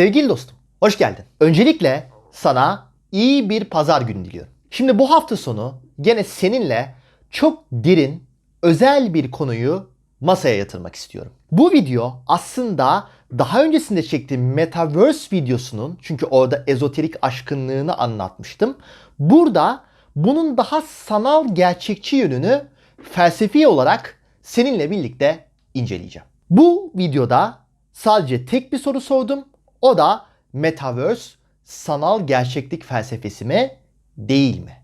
Sevgili dostum, hoş geldin. Öncelikle sana iyi bir pazar günü diliyorum. Şimdi bu hafta sonu gene seninle çok derin, özel bir konuyu masaya yatırmak istiyorum. Bu video aslında daha öncesinde çektiğim Metaverse videosunun çünkü orada ezoterik aşkınlığını anlatmıştım. Burada bunun daha sanal gerçekçi yönünü felsefi olarak seninle birlikte inceleyeceğim. Bu videoda sadece tek bir soru sordum. O da Metaverse sanal gerçeklik felsefesi mi değil mi?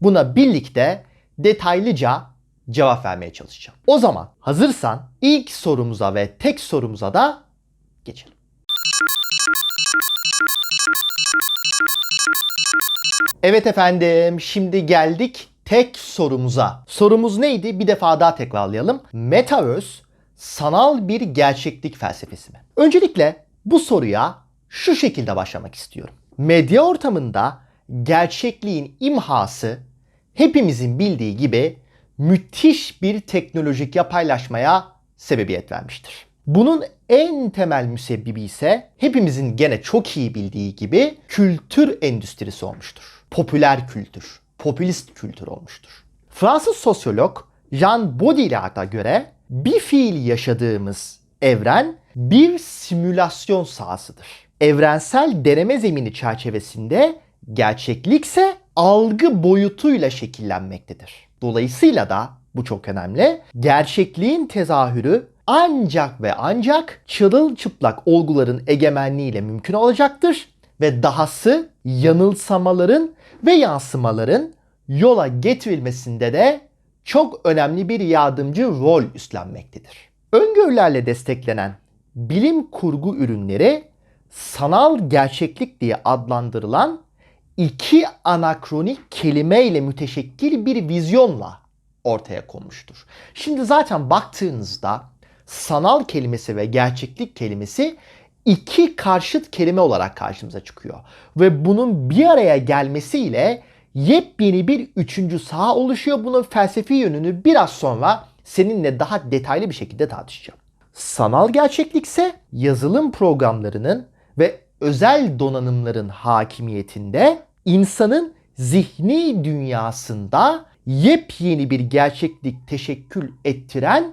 Buna birlikte detaylıca cevap vermeye çalışacağım. O zaman hazırsan ilk sorumuza ve tek sorumuza da geçelim. Evet efendim, şimdi geldik tek sorumuza. Sorumuz neydi? Bir defa daha tekrarlayalım. Metaverse sanal bir gerçeklik felsefesi mi? Öncelikle bu soruya şu şekilde başlamak istiyorum. Medya ortamında gerçekliğin imhası hepimizin bildiği gibi müthiş bir teknolojik yapaylaşmaya sebebiyet vermiştir. Bunun en temel müsebbibi ise hepimizin gene çok iyi bildiği gibi kültür endüstrisi olmuştur. Popüler kültür, popülist kültür olmuştur. Fransız sosyolog Jean Baudrillard'a göre bir fiil yaşadığımız evren bir simülasyon sahasıdır. Evrensel deneme zemini çerçevesinde gerçeklikse algı boyutuyla şekillenmektedir. Dolayısıyla da bu çok önemli. Gerçekliğin tezahürü ancak ve ancak çırılçıplak olguların egemenliğiyle mümkün olacaktır ve dahası yanılsamaların ve yansımaların yola getirilmesinde de çok önemli bir yardımcı rol üstlenmektedir. Öngörülerle desteklenen bilim kurgu ürünleri sanal gerçeklik diye adlandırılan iki anakronik kelime ile müteşekkil bir vizyonla ortaya konmuştur. Şimdi zaten baktığınızda sanal kelimesi ve gerçeklik kelimesi iki karşıt kelime olarak karşımıza çıkıyor. Ve bunun bir araya gelmesiyle yepyeni bir üçüncü saha oluşuyor. Bunun felsefi yönünü biraz sonra seninle daha detaylı bir şekilde tartışacağım. Sanal gerçeklikse yazılım programlarının ve özel donanımların hakimiyetinde insanın zihni dünyasında yepyeni bir gerçeklik teşekkül ettiren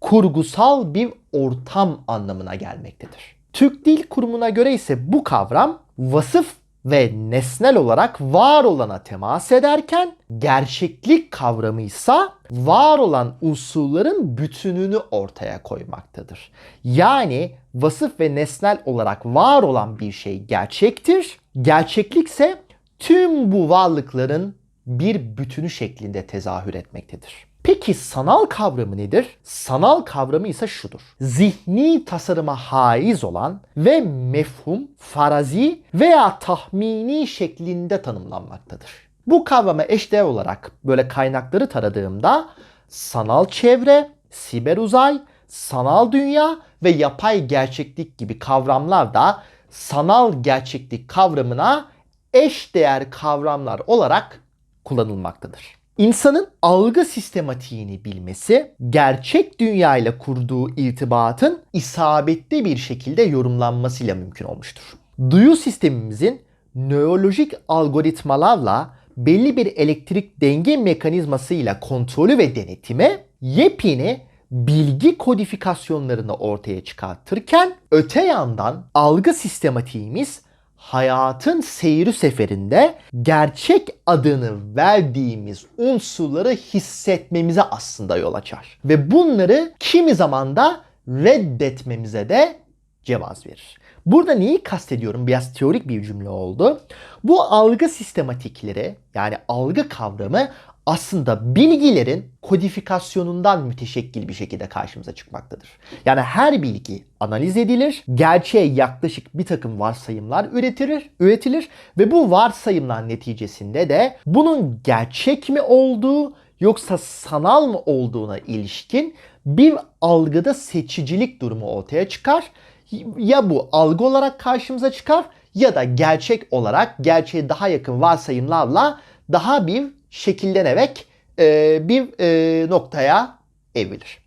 kurgusal bir ortam anlamına gelmektedir. Türk Dil Kurumu'na göre ise bu kavram vasıf ve nesnel olarak var olana temas ederken gerçeklik kavramı ise var olan unsurların bütününü ortaya koymaktadır. Yani vasıf ve nesnel olarak var olan bir şey gerçektir. Gerçeklikse tüm bu varlıkların bir bütünü şeklinde tezahür etmektedir. Peki sanal kavramı nedir? Sanal kavramı ise şudur. Zihni tasarıma haiz olan ve mefhum, farazi veya tahmini şeklinde tanımlanmaktadır. Bu kavrama eşdeğer olarak böyle kaynakları taradığımda sanal çevre, siber uzay, sanal dünya ve yapay gerçeklik gibi kavramlar da sanal gerçeklik kavramına eşdeğer kavramlar olarak kullanılmaktadır. İnsanın algı sistematiğini bilmesi, gerçek dünya ile kurduğu irtibatın isabetli bir şekilde yorumlanmasıyla mümkün olmuştur. Duyu sistemimizin nörolojik algoritmalarla belli bir elektrik denge mekanizmasıyla kontrolü ve denetimi yepyeni bilgi kodifikasyonlarını ortaya çıkartırken öte yandan algı sistematiğimiz hayatın seyri seferinde gerçek adını verdiğimiz unsurları hissetmemize aslında yol açar. Ve bunları kimi zaman da reddetmemize de cevaz verir. Burada neyi kastediyorum? Biraz teorik bir cümle oldu. Bu algı sistematikleri yani algı kavramı aslında bilgilerin kodifikasyonundan müteşekkil bir şekilde karşımıza çıkmaktadır. Yani her bilgi analiz edilir, gerçeğe yaklaşık bir takım varsayımlar üretilir, üretilir ve bu varsayımlar neticesinde de bunun gerçek mi olduğu yoksa sanal mı olduğuna ilişkin bir algıda seçicilik durumu ortaya çıkar. Ya bu algı olarak karşımıza çıkar ya da gerçek olarak gerçeğe daha yakın varsayımlarla daha bir şekillenerek e, bir e, noktaya evrilir.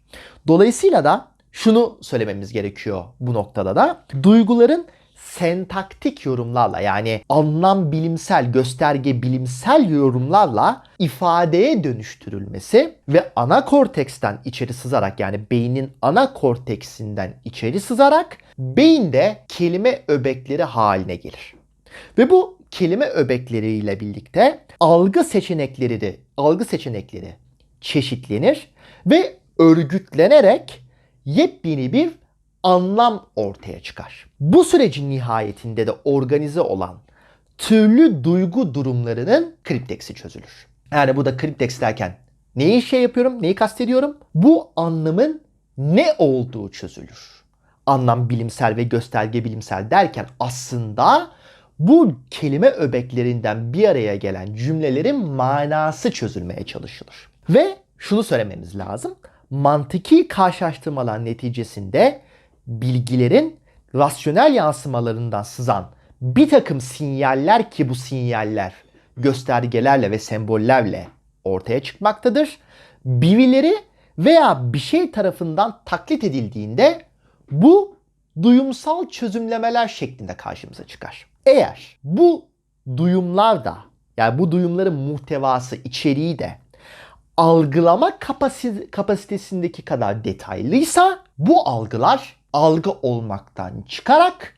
Dolayısıyla da şunu söylememiz gerekiyor bu noktada da. Duyguların sentaktik yorumlarla yani anlam bilimsel, gösterge bilimsel yorumlarla ifadeye dönüştürülmesi ve ana korteksten içeri sızarak yani beynin ana korteksinden içeri sızarak beyinde kelime öbekleri haline gelir. Ve bu kelime öbekleriyle birlikte algı seçenekleri de algı seçenekleri çeşitlenir ve örgütlenerek yepyeni bir anlam ortaya çıkar. Bu sürecin nihayetinde de organize olan türlü duygu durumlarının kripteksi çözülür. Yani bu da kripteks derken neyi şey yapıyorum, neyi kastediyorum? Bu anlamın ne olduğu çözülür. Anlam bilimsel ve gösterge bilimsel derken aslında bu kelime öbeklerinden bir araya gelen cümlelerin manası çözülmeye çalışılır. Ve şunu söylememiz lazım. Mantıki karşılaştırmalar neticesinde bilgilerin rasyonel yansımalarından sızan bir takım sinyaller ki bu sinyaller göstergelerle ve sembollerle ortaya çıkmaktadır. Birileri veya bir şey tarafından taklit edildiğinde bu duyumsal çözümlemeler şeklinde karşımıza çıkar. Eğer bu duyumlar da yani bu duyumların muhtevası, içeriği de algılama kapasi- kapasitesindeki kadar detaylıysa bu algılar algı olmaktan çıkarak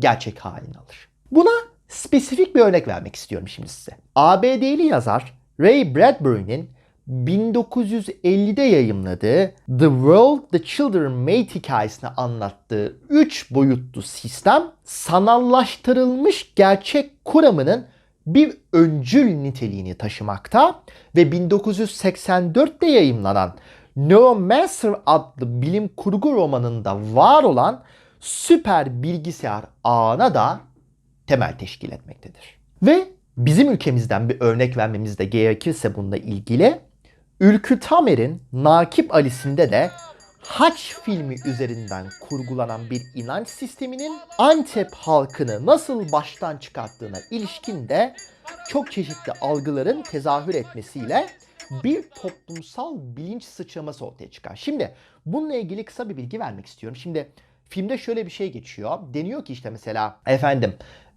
gerçek halini alır. Buna spesifik bir örnek vermek istiyorum şimdi size. ABD'li yazar Ray Bradbury'nin 1950'de yayımladığı The World the Children Made hikayesini anlattığı 3 boyutlu sistem sanallaştırılmış gerçek kuramının bir öncül niteliğini taşımakta ve 1984'te yayımlanan Neuromancer adlı bilim kurgu romanında var olan süper bilgisayar ağına da temel teşkil etmektedir. Ve bizim ülkemizden bir örnek vermemiz de gerekirse bununla ilgili Ülkü Tamer'in Nakip Ali'sinde de Haç filmi üzerinden kurgulanan bir inanç sisteminin Antep halkını nasıl baştan çıkarttığına ilişkin de çok çeşitli algıların tezahür etmesiyle bir toplumsal bilinç sıçraması ortaya çıkar. Şimdi bununla ilgili kısa bir bilgi vermek istiyorum. Şimdi filmde şöyle bir şey geçiyor. Deniyor ki işte mesela efendim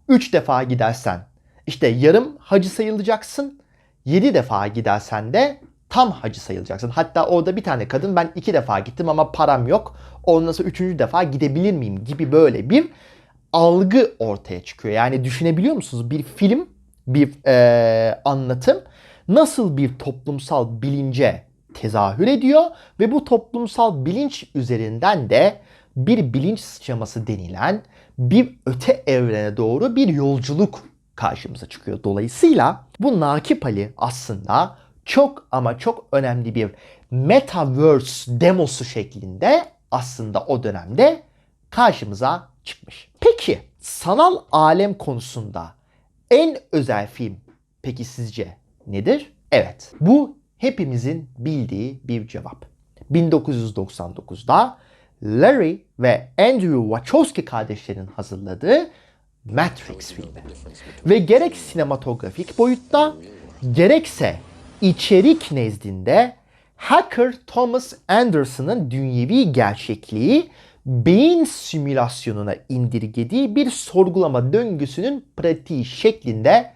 3 defa gidersen işte yarım hacı sayılacaksın. 7 defa gidersen de tam hacı sayılacaksın. Hatta orada bir tane kadın ben iki defa gittim ama param yok. Ondan sonra üçüncü defa gidebilir miyim gibi böyle bir algı ortaya çıkıyor. Yani düşünebiliyor musunuz? Bir film, bir eee, anlatım nasıl bir toplumsal bilince tezahür ediyor ve bu toplumsal bilinç üzerinden de bir bilinç sıçraması denilen bir öte evrene doğru bir yolculuk karşımıza çıkıyor. Dolayısıyla bu Nakip Ali aslında çok ama çok önemli bir metaverse demosu şeklinde aslında o dönemde karşımıza çıkmış. Peki sanal alem konusunda en özel film peki sizce nedir? Evet bu hepimizin bildiği bir cevap. 1999'da Larry ve Andrew Wachowski kardeşlerin hazırladığı Matrix filmi. Ve gerek sinematografik boyutta gerekse içerik nezdinde hacker Thomas Anderson'ın dünyevi gerçekliği beyin simülasyonuna indirgediği bir sorgulama döngüsünün pratiği şeklinde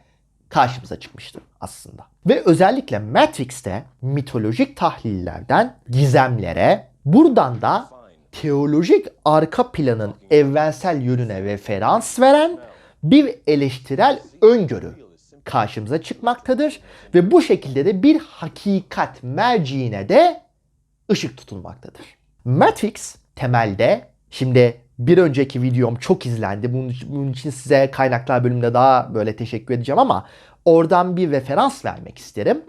karşımıza çıkmıştır aslında. Ve özellikle Matrix'te mitolojik tahlillerden gizemlere, buradan da teolojik arka planın evrensel yönüne referans veren bir eleştirel öngörü karşımıza çıkmaktadır ve bu şekilde de bir hakikat merciine de ışık tutulmaktadır. Matrix temelde şimdi bir önceki videom çok izlendi. Bunun, bunun için size kaynaklar bölümünde daha böyle teşekkür edeceğim ama oradan bir referans vermek isterim.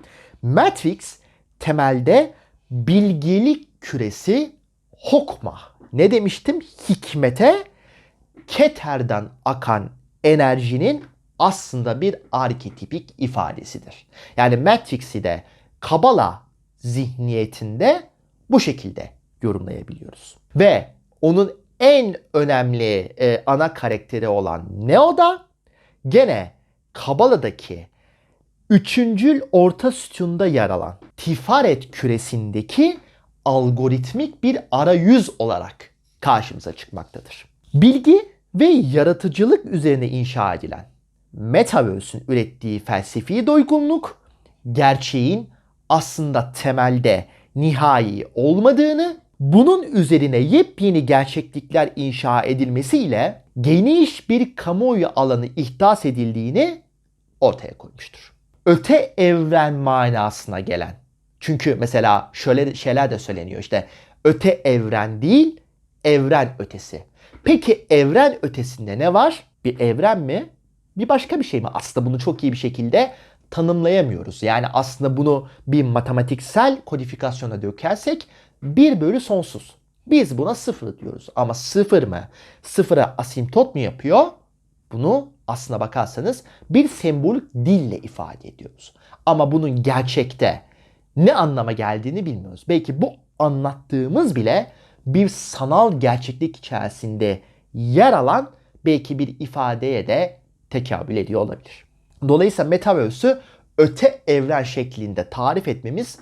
Matrix temelde bilgelik küresi hokma. Ne demiştim? Hikmete Keter'den akan enerjinin aslında bir arketipik ifadesidir. Yani Matrix'i de Kabala zihniyetinde bu şekilde yorumlayabiliyoruz. Ve onun en önemli e, ana karakteri olan Neo da gene Kabala'daki üçüncül orta sütunda yer alan Tifaret küresindeki algoritmik bir arayüz olarak karşımıza çıkmaktadır. Bilgi ve yaratıcılık üzerine inşa edilen Metaverse'ün ürettiği felsefi doygunluk gerçeğin aslında temelde nihai olmadığını, bunun üzerine yepyeni gerçeklikler inşa edilmesiyle geniş bir kamuoyu alanı ihdas edildiğini ortaya koymuştur. Öte evren manasına gelen. Çünkü mesela şöyle şeyler de söyleniyor işte öte evren değil evren ötesi. Peki evren ötesinde ne var? Bir evren mi? Bir başka bir şey mi? Aslında bunu çok iyi bir şekilde tanımlayamıyoruz. Yani aslında bunu bir matematiksel kodifikasyona dökersek 1 bölü sonsuz. Biz buna sıfır diyoruz. Ama sıfır mı? Sıfıra asimtot mu yapıyor? Bunu aslına bakarsanız bir sembolik dille ifade ediyoruz. Ama bunun gerçekte ne anlama geldiğini bilmiyoruz. Belki bu anlattığımız bile bir sanal gerçeklik içerisinde yer alan belki bir ifadeye de tekabül ediyor olabilir. Dolayısıyla Metaverse'ü öte evren şeklinde tarif etmemiz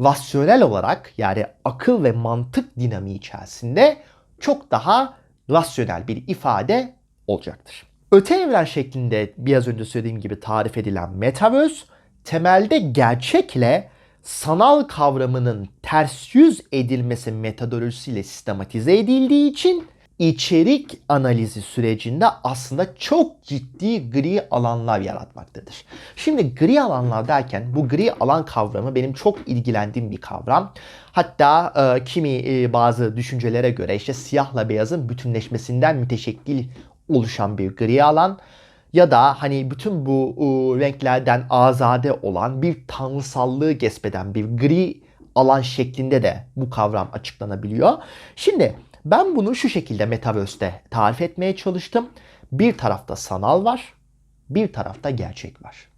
rasyonel olarak yani akıl ve mantık dinamiği içerisinde çok daha rasyonel bir ifade olacaktır. Öte evren şeklinde biraz önce söylediğim gibi tarif edilen Metaverse temelde gerçekle sanal kavramının ters yüz edilmesi metodolojisiyle sistematize edildiği için içerik analizi sürecinde aslında çok ciddi gri alanlar yaratmaktadır. Şimdi gri alanlar derken bu gri alan kavramı benim çok ilgilendiğim bir kavram. Hatta e, kimi e, bazı düşüncelere göre işte siyahla beyazın bütünleşmesinden müteşekkil oluşan bir gri alan ya da hani bütün bu e, renklerden azade olan bir tanrısallığı gesbeden bir gri alan şeklinde de bu kavram açıklanabiliyor. Şimdi ben bunu şu şekilde Metaverse'de tarif etmeye çalıştım. Bir tarafta sanal var, bir tarafta gerçek var.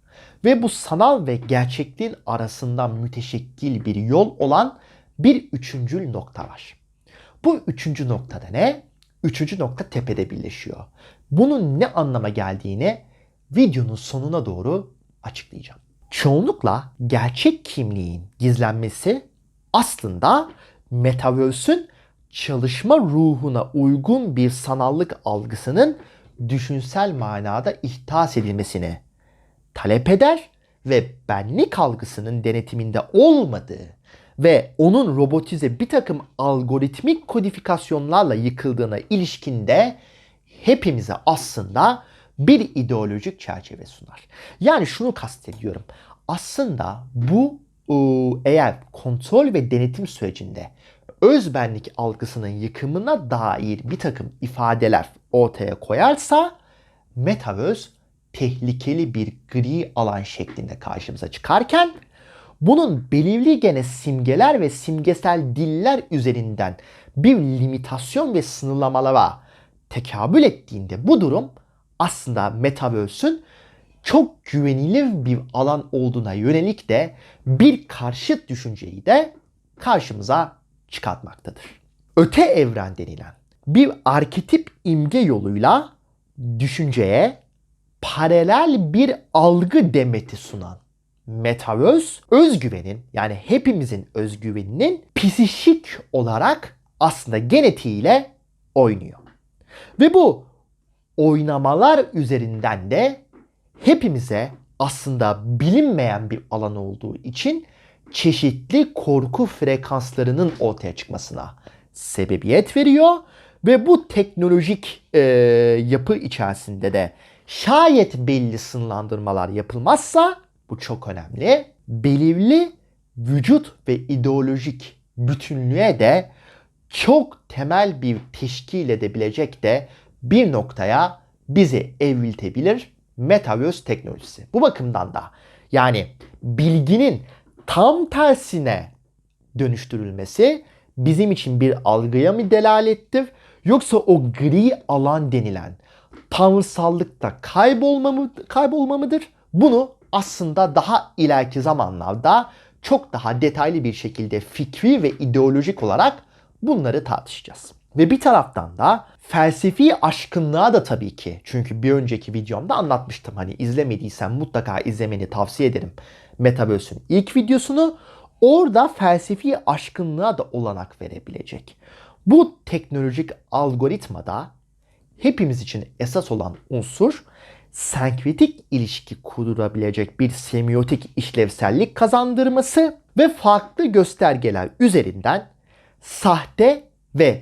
Ve bu sanal ve gerçekliğin arasında müteşekkil bir yol olan bir üçüncül nokta var. Bu üçüncü noktada ne? Üçüncü nokta tepede birleşiyor. Bunun ne anlama geldiğini videonun sonuna doğru açıklayacağım. Çoğunlukla gerçek kimliğin gizlenmesi aslında Metaverse'ün çalışma ruhuna uygun bir sanallık algısının düşünsel manada ihtas edilmesini talep eder ve benlik algısının denetiminde olmadığı ve onun robotize bir takım algoritmik kodifikasyonlarla yıkıldığına ilişkinde hepimize aslında bir ideolojik çerçeve sunar. Yani şunu kastediyorum. Aslında bu eğer kontrol ve denetim sürecinde özbenlik algısının yıkımına dair bir takım ifadeler ortaya koyarsa Metaverse tehlikeli bir gri alan şeklinde karşımıza çıkarken bunun belirli gene simgeler ve simgesel diller üzerinden bir limitasyon ve sınırlamalara tekabül ettiğinde bu durum aslında Metaverse'ün çok güvenilir bir alan olduğuna yönelik de bir karşıt düşünceyi de karşımıza çıkartmaktadır. Öte evren denilen bir arketip imge yoluyla düşünceye paralel bir algı demeti sunan Metaverse özgüvenin yani hepimizin özgüveninin psişik olarak aslında genetiğiyle oynuyor. Ve bu oynamalar üzerinden de hepimize aslında bilinmeyen bir alan olduğu için çeşitli korku frekanslarının ortaya çıkmasına sebebiyet veriyor ve bu teknolojik e, yapı içerisinde de şayet belli sınırlandırmalar yapılmazsa bu çok önemli. Belirli vücut ve ideolojik bütünlüğe de çok temel bir teşkil edebilecek de bir noktaya bizi evriltebilir Metaverse teknolojisi. Bu bakımdan da yani bilginin tam tersine dönüştürülmesi bizim için bir algıya mı delalettir yoksa o gri alan denilen tanrısallıkta kaybolma mı, kaybolma mıdır? Bunu aslında daha ileriki zamanlarda çok daha detaylı bir şekilde fikri ve ideolojik olarak bunları tartışacağız. Ve bir taraftan da felsefi aşkınlığa da tabii ki. Çünkü bir önceki videomda anlatmıştım. Hani izlemediysen mutlaka izlemeni tavsiye ederim. Metaverse'ün ilk videosunu. Orada felsefi aşkınlığa da olanak verebilecek. Bu teknolojik algoritmada hepimiz için esas olan unsur senkretik ilişki kurabilecek bir semiotik işlevsellik kazandırması ve farklı göstergeler üzerinden sahte ve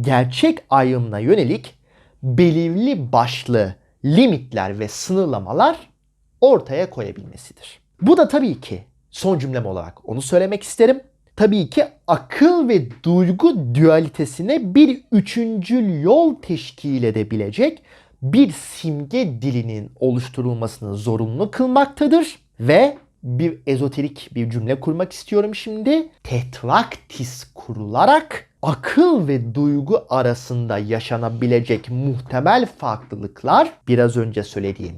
gerçek ayrımına yönelik belirli başlı limitler ve sınırlamalar ortaya koyabilmesidir. Bu da tabii ki son cümlem olarak onu söylemek isterim. Tabii ki akıl ve duygu dualitesine bir üçüncül yol teşkil edebilecek bir simge dilinin oluşturulmasını zorunlu kılmaktadır ve bir ezoterik bir cümle kurmak istiyorum şimdi. Tetraktis kurularak akıl ve duygu arasında yaşanabilecek muhtemel farklılıklar biraz önce söylediğim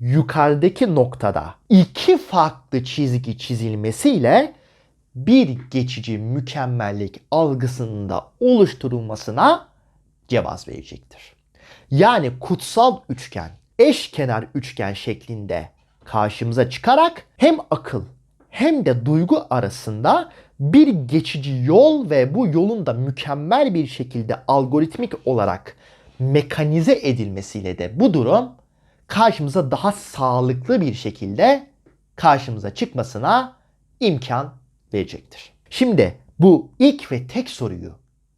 yukarıdaki noktada iki farklı çizgi çizilmesiyle bir geçici mükemmellik algısında oluşturulmasına cevaz verecektir. Yani kutsal üçgen, eşkenar üçgen şeklinde karşımıza çıkarak hem akıl hem de duygu arasında bir geçici yol ve bu yolun da mükemmel bir şekilde algoritmik olarak mekanize edilmesiyle de bu durum karşımıza daha sağlıklı bir şekilde karşımıza çıkmasına imkan verecektir. Şimdi bu ilk ve tek soruyu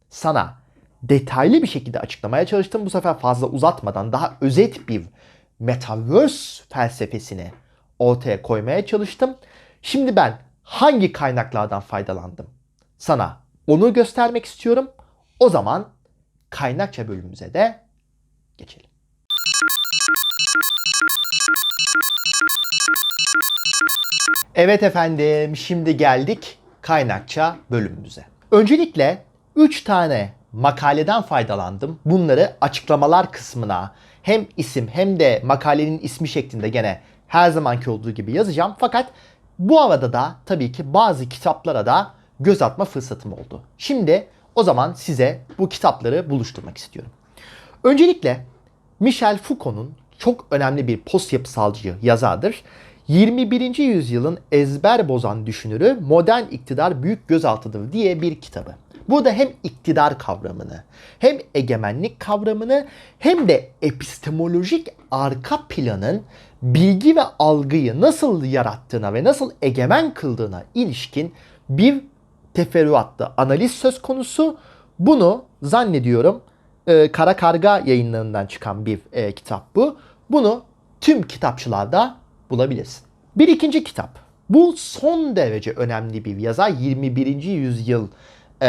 sana detaylı bir şekilde açıklamaya çalıştım. Bu sefer fazla uzatmadan daha özet bir metaverse felsefesini ortaya koymaya çalıştım. Şimdi ben hangi kaynaklardan faydalandım? Sana onu göstermek istiyorum. O zaman kaynakça bölümümüze de geçelim. Evet efendim, şimdi geldik kaynakça bölümümüze. Öncelikle 3 tane makaleden faydalandım. Bunları açıklamalar kısmına hem isim hem de makalenin ismi şeklinde gene her zamanki olduğu gibi yazacağım. Fakat bu arada da tabii ki bazı kitaplara da göz atma fırsatım oldu. Şimdi o zaman size bu kitapları buluşturmak istiyorum. Öncelikle Michel Foucault'un çok önemli bir post yapısalcı yazardır. 21. yüzyılın ezber bozan düşünürü modern iktidar büyük gözaltıdır diye bir kitabı. Burada hem iktidar kavramını, hem egemenlik kavramını, hem de epistemolojik arka planın bilgi ve algıyı nasıl yarattığına ve nasıl egemen kıldığına ilişkin bir teferruatlı analiz söz konusu. Bunu zannediyorum e, Kara Karga yayınlarından çıkan bir e, kitap bu. Bunu tüm kitapçılarda bulabilirsin. Bir ikinci kitap. Bu son derece önemli bir yazar. 21. yüzyıl e,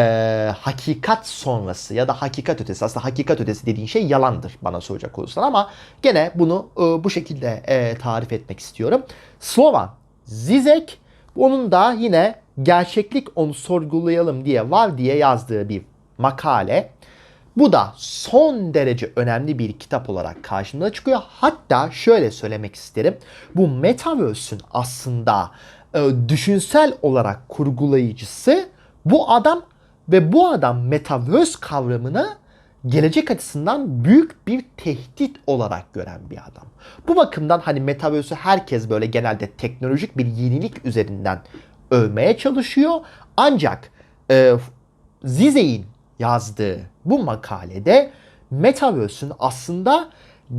hakikat sonrası ya da hakikat ötesi. Aslında hakikat ötesi dediğin şey yalandır bana soracak olursan ama gene bunu e, bu şekilde e, tarif etmek istiyorum. Slovan Zizek onun da yine gerçeklik onu sorgulayalım diye var diye yazdığı bir makale. Bu da son derece önemli bir kitap olarak karşımıza çıkıyor. Hatta şöyle söylemek isterim. Bu Metaverse'ün aslında e, düşünsel olarak kurgulayıcısı bu adam ve bu adam Metaverse kavramını gelecek açısından büyük bir tehdit olarak gören bir adam. Bu bakımdan hani Metaverse'ü herkes böyle genelde teknolojik bir yenilik üzerinden övmeye çalışıyor. Ancak e, Zizek'in yazdığı bu makalede Metaverse'ün aslında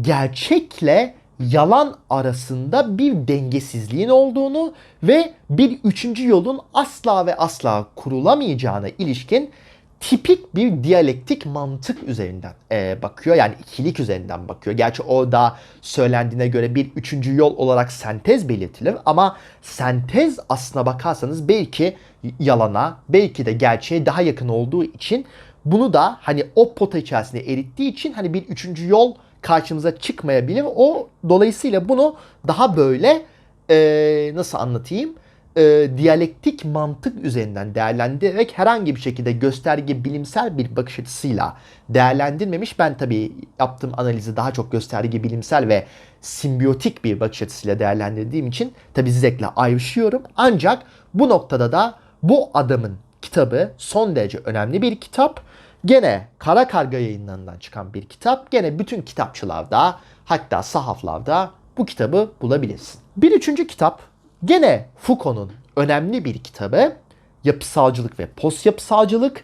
gerçekle yalan arasında bir dengesizliğin olduğunu ve bir üçüncü yolun asla ve asla kurulamayacağına ilişkin tipik bir diyalektik mantık üzerinden e, bakıyor. Yani ikilik üzerinden bakıyor. Gerçi orada söylendiğine göre bir üçüncü yol olarak sentez belirtilir ama sentez aslına bakarsanız belki yalana, belki de gerçeğe daha yakın olduğu için bunu da hani o pota içerisinde erittiği için hani bir üçüncü yol karşımıza çıkmayabilir. O dolayısıyla bunu daha böyle e, nasıl anlatayım? E, diyalektik mantık üzerinden değerlendirerek herhangi bir şekilde gösterge bilimsel bir bakış açısıyla değerlendirmemiş. Ben tabii yaptığım analizi daha çok gösterge bilimsel ve simbiyotik bir bakış açısıyla değerlendirdiğim için tabii Zizek'le ayrışıyorum. Ancak bu noktada da bu adamın kitabı son derece önemli bir kitap. Gene Kara Karga yayınlarından çıkan bir kitap. Gene bütün kitapçılarda hatta sahaflarda bu kitabı bulabilirsin. Bir üçüncü kitap gene Foucault'un önemli bir kitabı. Yapısalcılık ve post yapısalcılık.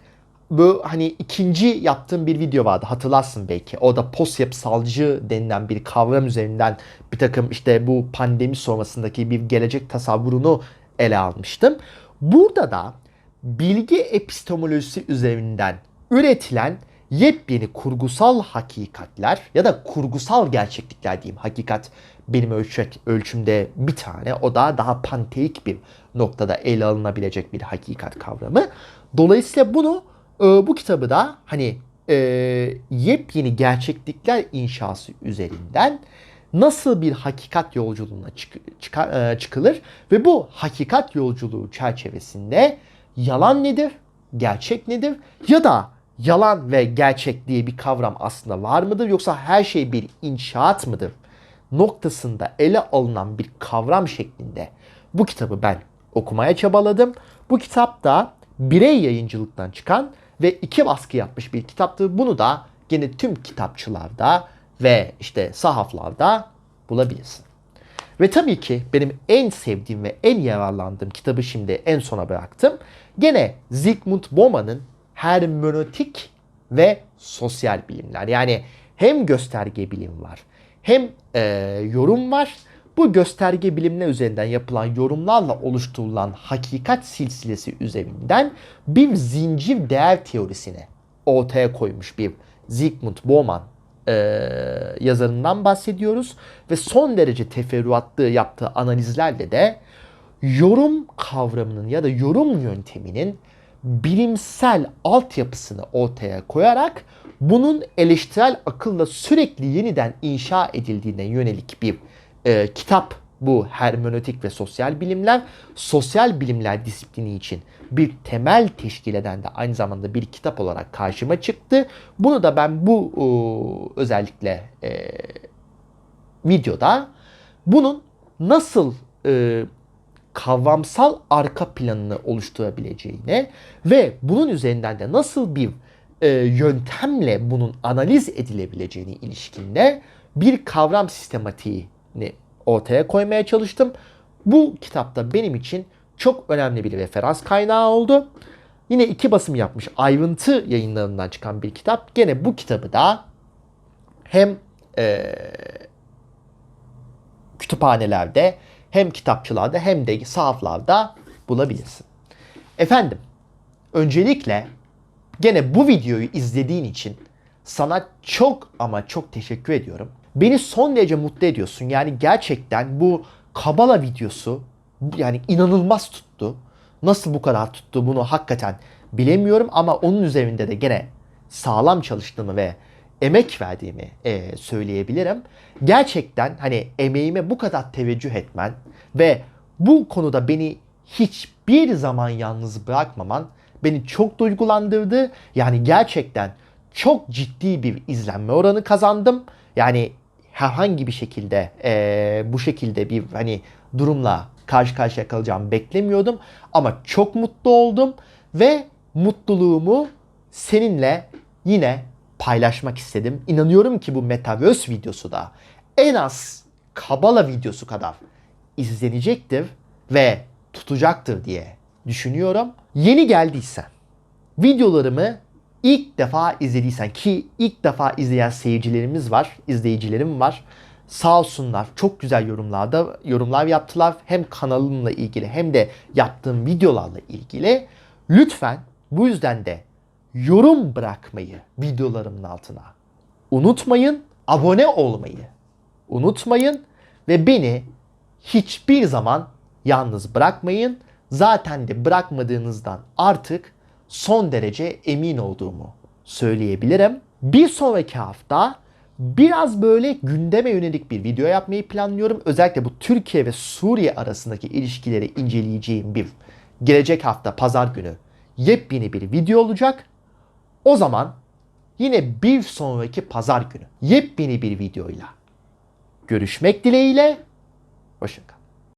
bu hani ikinci yaptığım bir video vardı hatırlarsın belki. O da post yapısalcı denilen bir kavram üzerinden bir takım işte bu pandemi sonrasındaki bir gelecek tasavvurunu ele almıştım. Burada da bilgi epistemolojisi üzerinden üretilen yepyeni kurgusal hakikatler ya da kurgusal gerçeklikler diyeyim. Hakikat benim ölçek, ölçümde bir tane. O da daha panteik bir noktada ele alınabilecek bir hakikat kavramı. Dolayısıyla bunu e, bu kitabı da hani e, yepyeni gerçeklikler inşası üzerinden nasıl bir hakikat yolculuğuna çık- çıkar- e, çıkılır ve bu hakikat yolculuğu çerçevesinde yalan nedir, gerçek nedir ya da yalan ve gerçek diye bir kavram aslında var mıdır yoksa her şey bir inşaat mıdır noktasında ele alınan bir kavram şeklinde bu kitabı ben okumaya çabaladım. Bu kitap da birey yayıncılıktan çıkan ve iki baskı yapmış bir kitaptır. Bunu da gene tüm kitapçılarda ve işte sahaflarda bulabilirsin. Ve tabii ki benim en sevdiğim ve en yararlandığım kitabı şimdi en sona bıraktım. Gene Zygmunt Bauman'ın Hermenötik ve Sosyal Bilimler. Yani hem gösterge bilim var hem e, yorum var. Bu gösterge bilimler üzerinden yapılan yorumlarla oluşturulan hakikat silsilesi üzerinden bir zincir değer teorisini ortaya koymuş bir Zygmunt Bauman e, yazarından bahsediyoruz. Ve son derece teferruatlı yaptığı analizlerle de yorum kavramının ya da yorum yönteminin bilimsel altyapısını ortaya koyarak bunun eleştirel akılla sürekli yeniden inşa edildiğine yönelik bir e, kitap bu hermenötik ve sosyal bilimler. Sosyal bilimler disiplini için bir temel teşkil eden de aynı zamanda bir kitap olarak karşıma çıktı. Bunu da ben bu e, özellikle e, videoda bunun nasıl e, kavramsal arka planını oluşturabileceğine ve bunun üzerinden de nasıl bir e, yöntemle bunun analiz edilebileceğini ilişkinde bir kavram sistematiğini ortaya koymaya çalıştım. Bu kitapta benim için çok önemli bir referans kaynağı oldu. Yine iki basım yapmış ayrıntı yayınlarından çıkan bir kitap. Gene bu kitabı da hem e, kütüphanelerde hem kitapçılarda hem de sahaflarda bulabilirsin. Efendim, öncelikle gene bu videoyu izlediğin için sana çok ama çok teşekkür ediyorum. Beni son derece mutlu ediyorsun. Yani gerçekten bu Kabala videosu yani inanılmaz tuttu. Nasıl bu kadar tuttu bunu hakikaten bilemiyorum ama onun üzerinde de gene sağlam çalıştığımı ve emek verdiğimi e, söyleyebilirim. Gerçekten hani emeğime bu kadar teveccüh etmen ve bu konuda beni hiçbir zaman yalnız bırakmaman beni çok duygulandırdı. Yani gerçekten çok ciddi bir izlenme oranı kazandım. Yani herhangi bir şekilde e, bu şekilde bir hani durumla karşı karşıya kalacağımı beklemiyordum. Ama çok mutlu oldum ve mutluluğumu seninle yine paylaşmak istedim. İnanıyorum ki bu Metaverse videosu da en az Kabala videosu kadar izlenecektir ve tutacaktır diye düşünüyorum. Yeni geldiysen, videolarımı ilk defa izlediysen ki ilk defa izleyen seyircilerimiz var, izleyicilerim var. Sağ olsunlar çok güzel yorumlarda yorumlar yaptılar. Hem kanalımla ilgili hem de yaptığım videolarla ilgili. Lütfen bu yüzden de yorum bırakmayı videolarımın altına unutmayın. Abone olmayı unutmayın ve beni hiçbir zaman yalnız bırakmayın. Zaten de bırakmadığınızdan artık son derece emin olduğumu söyleyebilirim. Bir sonraki hafta biraz böyle gündeme yönelik bir video yapmayı planlıyorum. Özellikle bu Türkiye ve Suriye arasındaki ilişkileri inceleyeceğim bir gelecek hafta pazar günü yepyeni bir video olacak. O zaman yine bir sonraki pazar günü yepyeni bir videoyla görüşmek dileğiyle. Hoşçakalın.